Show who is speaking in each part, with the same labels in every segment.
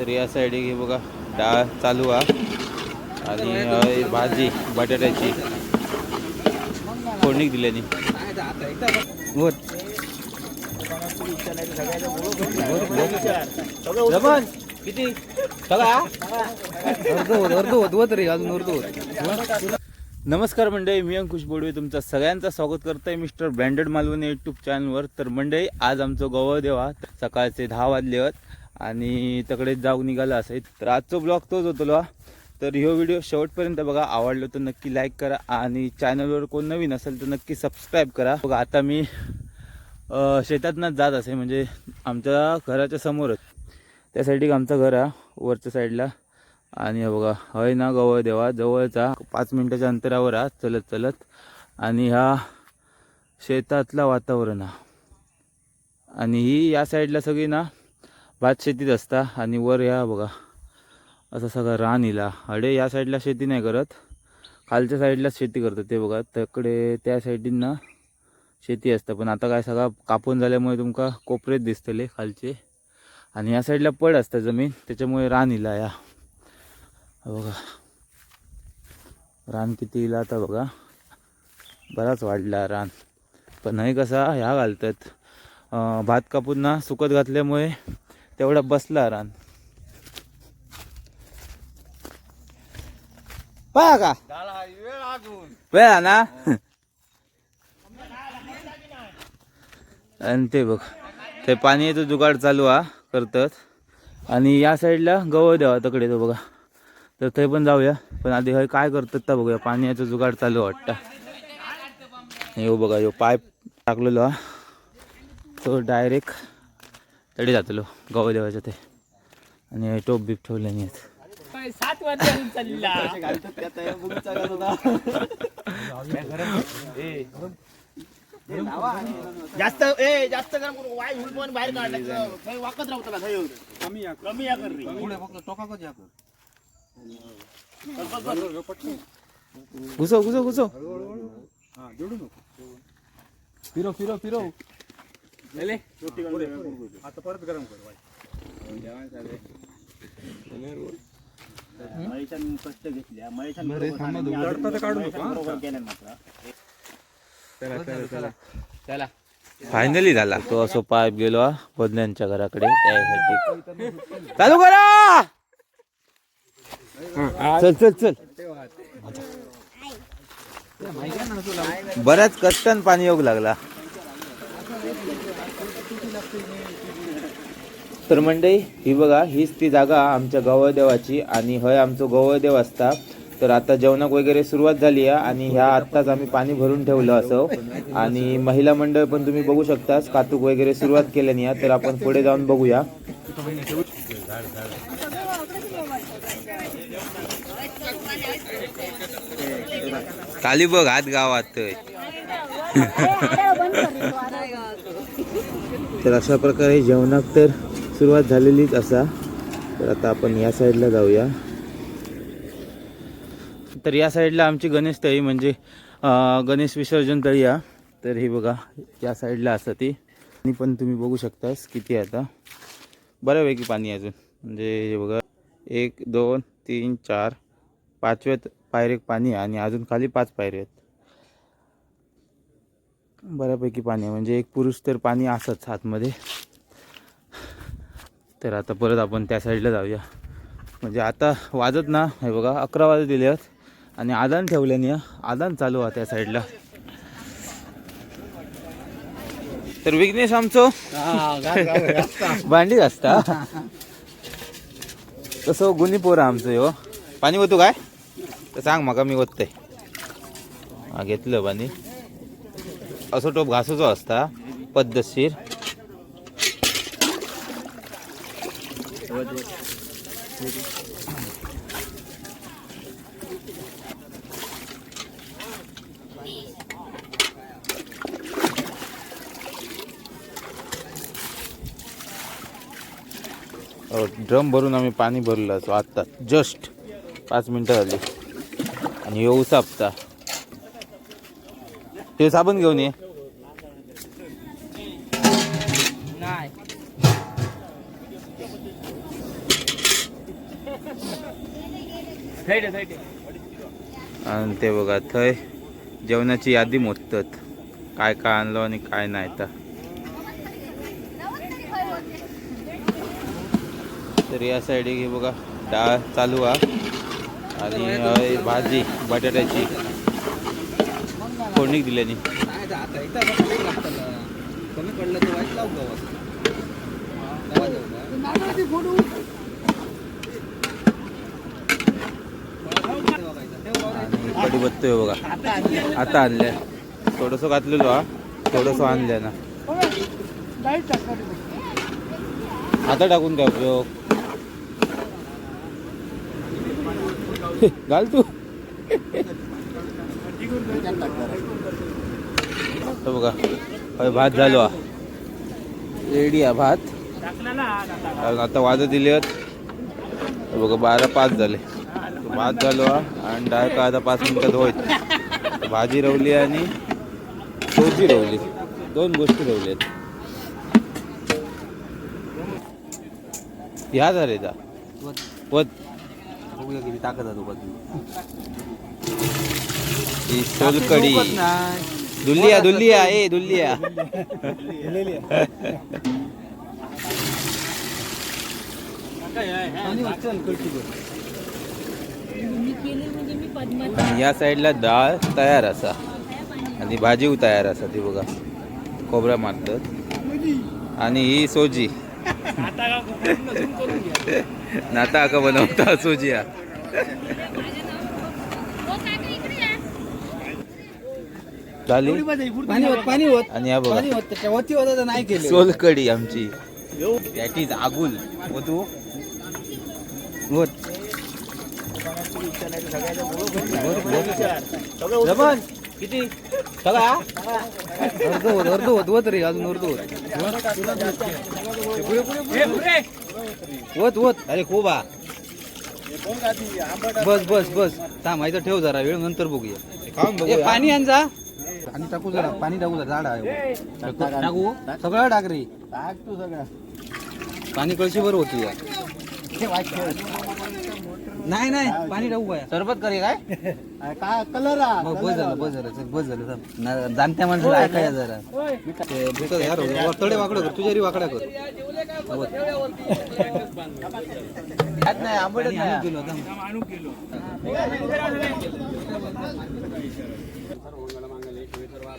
Speaker 1: तर या साईड हे बघा डाळ चालू आहे. आणि भाजी बटाट्याची. फोडणी दिल्याने नमस्कार मंडळी मी अंकुश बोडवे तुमचं सगळ्यांचं स्वागत करतोय मिस्टर ब्रँडेड मालवणी यूट्यूब चॅनलवर. तर मंडळी आज आमचं गोवा देवा सकाळचे दहा वाजले आहेत. आणि तकडे जाऊ निघाला असेल. तर आजचा ब्लॉग तोच होतो लो. तर ह्यो व्हिडिओ शेवटपर्यंत बघा आवडलं तर नक्की लाईक करा आणि चॅनलवर कोण नवीन असेल तर नक्की सबस्क्राईब करा. बघा आता मी शेतातनं शेतातनंच जात असे म्हणजे आमच्या घराच्या समोरच. त्या आमचं घर आहे वरच्या साईडला आणि बघा हय ना गवळ देवा जवळचा पाच मिनिटाच्या अंतरावर हा चलत चलत. आणि ह्या शेतातला वातावरण हा. आणि ही या साईडला सगळी ना भात शेतीत असता आणि वर या बघा. असं सगळं रान इला हडे या साईडला शेती नाही करत. खालच्या साईडलाच शेती करतात ते बघा. तकडे त्या साईडीन ना शेती असतं. पण आता काय सगळं कापून झाल्यामुळे तुमका कोपरेत दिसतले खालचे. आणि या साईडला पड असतं जमीन. त्याच्यामुळे रान इला या. बघा. रान किती इला आता बघा. बराच वाढला रान. पण हे कसा ह्या घालतात. भात कापून ना सुकत घातल्यामुळे तेवढा बसला रान. पहा का? वेळा ना? आणि ते बघ ते पाण्याचं जुगाड चालू हा करतात. आणि या साईडला गवळ द्यावा तकडे तो बघा. तर ते पण जाऊया. पण आधी हे काय करतात तर बघूया. पाण्याचं जुगाड चालू आहे वाटतं. हे बघा यो पाईप टाकलेलो हा. तो डायरेक्ट तडी जातलो गवळ देवाच्या ते. आणि हे टोप बीप ठेवले नाही
Speaker 2: सात वाजता चालला जास्त ए जास्त गरम करू. वाय हुल पण बाहेर काढायचं काही वाकत राहतो का कमी या कमी या कर रे.
Speaker 1: घुसव घुसव घुसव.
Speaker 3: फिरो फिरो फिरो
Speaker 2: महेशान कष्ट घेतल्या. महेशान बरोबर केलं मात्र.
Speaker 1: फायनली झाला. तो असो पाईप गेलो हा बदल्यांच्या घराकडे. त्यासाठी. चालू करा! चल चल चल. बऱ्याच कष्टान पाणी येऊ लागला. तर मंडळी ही बघा हीच ती जागा आमच्या गवळदेवाची आणि हय आमचं गवळदेव असता. तर आता जेवणाक वगैरे सुरुवात झाली आहे आणि ह्या आत्ताच आम्ही पाणी भरून ठेवलं असं. आणि महिला मंडळ पण तुम्ही बघू शकता कातूक वगैरे सुरुवात केल्यानी आहे तर आपण पुढे जाऊन बघूया. खाली बघ हात गावात तर अशा प्रकारे जेवणाक तर सुरुवात झालेलीच असा. तर आता आपण या साईडला जाऊया. तर या साईडला आमची गणेश तळी म्हणजे गणेश विसर्जन तळी या तर ही बघा या साईडला असं ती. आणि पण तुम्ही बघू शकतास किती आहे आता. बऱ्यापैकी पाणी आहे अजून. म्हणजे हे बघा एक दोन तीन चार पाचव्यात पायरेक पाणी आहे आणि अजून खाली पाच पायरे आहेत. बऱ्यापैकी पाणी आहे. म्हणजे एक पुरुष तर पाणी असंच आतमध्ये. तर आता परत आपण त्या साईडला जाऊया. म्हणजे आता वाजत ना हे बघा अकरा वाजत दिले आहेत. आणि आदान ठेवल्याने आदान चालू आहे त्या साईडला तर विघ्नेश आमचं? भांडी असता तसं गुन्ही पोरं आमचं हो. पाणी होतो काय? तर सांग म्हाका मी ओततंय. घेतलं पाणी. असं टोप घासूचो असता पद्धतशीर. ड्रम भरून आम्ही पाणी भरलं असो आत्ता जस्ट पाच मिनटं झाली. आणि येऊ सापता ते साबण घेऊन ये. आणि ते बघा थंय जेवणाची यादी मोजतात. काय काय आणलं आणि काय नाही तर. तर या साईडी हे बघा डाळ चालू आहे आणि हय भाजी बटाट्याची. फोडणी दिल्याने.
Speaker 3: कमी पडलं तर
Speaker 1: बघतोय आहे बघा. आता आणल्या. थोडंसं घातलेलो हा. थोडंसं आणल्या ना. आता टाकून काय उपयोग घाल तू. बघा. भात झालो हा. रेडी आहे भात. कारण आता वाजत दिले आहेत बघा बारा पाच झाले. भात झालो आणि डाळ का आता पाच मिनिटात होईल. भाजी रवली आणि सोजी रवली. दोन गोष्टी रवल्या ह्या झाले जा वत.
Speaker 3: बघूया किती ताकद आहे
Speaker 1: ही सोलकडी दुल्लिया दुल्लिया ए दुल्लिया
Speaker 4: मी केली म्हणजे मी पद्मात
Speaker 1: आणि या साईडला डाळ तयार असा. आणि भाजी तयार असा ती बघा. खोबऱ्या मारतात. आणि ही सोजी. नाता का बनवता सोजी हा. झाली
Speaker 3: पाणी होत पाणी होत.
Speaker 1: आणि हा बघा.
Speaker 3: पाणी होत त्याच्या वरती होता तर नाही केलं.
Speaker 1: सोलकडी आमची. दॅट इज आगुल. व तू
Speaker 3: होत.
Speaker 2: जमन किती?
Speaker 3: सगळा अर्ध होत अर्ध होत होत रे अजून अर्ध होत. होत होत अरे खूप हा बस बस. बस थांबायचं ठेव जरा वेळ नंतर बघूया. पाणी आण जा. पाणी टाकू जरा पाणी टाकू जरा झाड आहे. टाकू सगळं टाक रे.
Speaker 2: टाक तू सगळं.
Speaker 3: पाणी कळशी बरं होती या. नाही नाही पाणी टाकू काय सरबत करे काय?
Speaker 2: काय कलर
Speaker 3: मग बस झालं बस झालं चल, बस झालं चल. ना- जाणत्या माणसाला ऐकाया जरा. ते भूतात यार. वाकडे वाकडं कर तुझ्या वाकडा कर. होत.
Speaker 1: नाही आंबट
Speaker 3: आणून.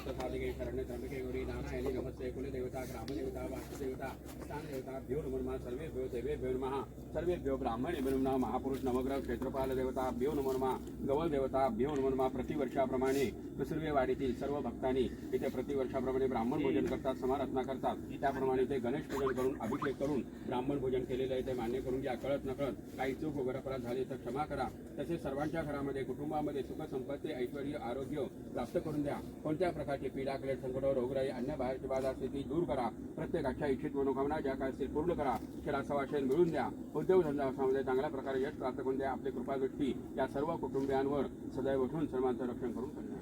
Speaker 5: सर्वमंगलमांगल्ये शरण्य सर्वार्थसाधिके त्र्यंबके गौरी नारायणी नमस्ते कुलदेवता ग्रामदेवता वास्तुदेवता स्थानदेवता भ्यो नमः सर्वेभ्यो देवेभ्यो नमः. सर्वेभ्यो ब्राह्मणेभ्यो नमः. महापुरुष नवग्रह क्षेत्रपाल देवता भ्यो नमो नमः गवळ देवता भ्यो नमो नमः प्रतिवर्षाप्रमाणे कुसुर्वेवाडीतील सर्व भक्तांनी इथे प्रतिवर्षाप्रमाणे ब्राह्मण भोजन करतात समाराधना करतात. त्याप्रमाणे ते गणेश पूजन करून अभिषेक करून ब्राह्मण भोजन केलेलं आहे ते मान्य करून घ्या. कळत नकळत काही चूक वगैरे अपराध झाले तर क्षमा करा. तसेच सर्वांच्या घरामध्ये कुटुंबामध्ये सुखसंपत्ती ऐश्वर आरोग्य प्राप्त करून द्या. कोणत्या प्रकार प्रकारची पीडा क्लेट संकट रोगराई अन्य बाहेरची बाधा दूर करा. प्रत्येकाच्या इच्छित मनोकामना ज्या काय असतील पूर्ण करा. खेळा सवाशेन मिळून द्या. उद्योग धंद्यामध्ये चांगल्या प्रकारे यश प्राप्त करून द्या. आपली कृपा दृष्टी या सर्व कुटुंबियांवर सदैव उठून सर्वांचं रक्षण करून करा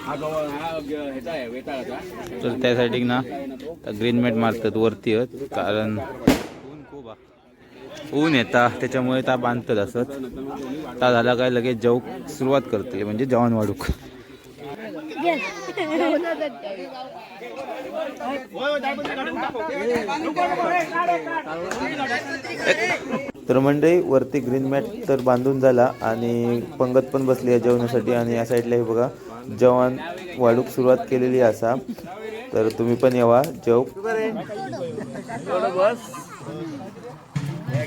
Speaker 5: हा
Speaker 1: तर त्यासाठी ना ग्रीन मॅट मारतात वरती कारण ऊन येता त्याच्यामुळे त्या बांधतात असत त्या झाला काय लगेच जेव सुरुवात करते म्हणजे जेवण वाढूक. तर मंडळी वरती ग्रीन मॅट तर बांधून झाला आणि पंगत पण बसली आहे जेवणासाठी आणि या साईडला हे बघा जेवण वाढूक सुरुवात केलेली असा. तर तुम्ही पण यावा जेव.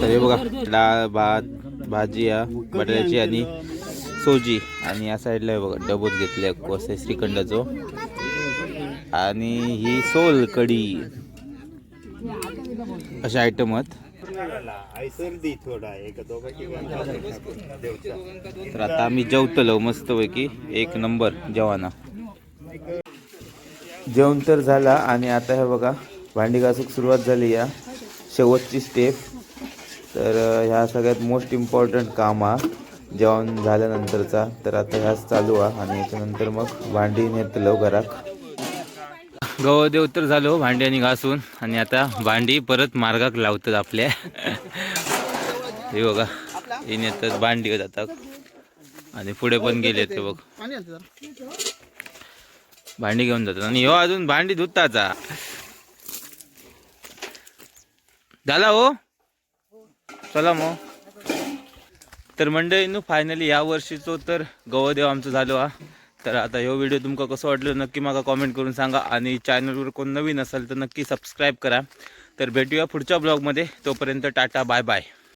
Speaker 1: तर बघा डाळ भात भाजी या बटाट्याची आणि सोजी. आणि या साईडला बघा डबोत घेतले कोसे श्रीखंडाचो. आणि ही सोल कडी अशा आयटम आहेत. तर आता आम्ही जेवतलो मस्तपैकी एक नंबर जेवाना. जेवण तर झाला आणि आता हे बघा भांडी घासूक सुरुवात झाली या. शेवटची स्टेप तर ह्या सगळ्यात मोस्ट इम्पॉर्टंट काम हा जेवण झाल्यानंतरचा. तर आता ह्याच चालू आहे आणि याच्यानंतर मग भांडी नेतलो घरात. गवदेव तर झालो हो, भांड्यानी घासून. आणि आता भांडी परत मार्गाक लावतात आपल्या हे बघा हे नेतात भांडी जातात आणि पुढे पण गेले ते बघ. भांडी घेऊन जातात. आणि ह्यो अजून भांडी धुताचा. झाला हो? चला मग. तर मंडळींनो फायनली या वर्षीचो तर गवदेव आमचं झालो हा. तर आता ह्यो व्हिडिओ तुमका कसं वाटलं नक्की मला कॉमेंट करून सांगा आणि चॅनलवर कोण नवीन असेल तर नक्की सबस्क्राईब करा. तर भेटूया पुढच्या ब्लॉगमध्ये तोपर्यंत टाटा बाय बाय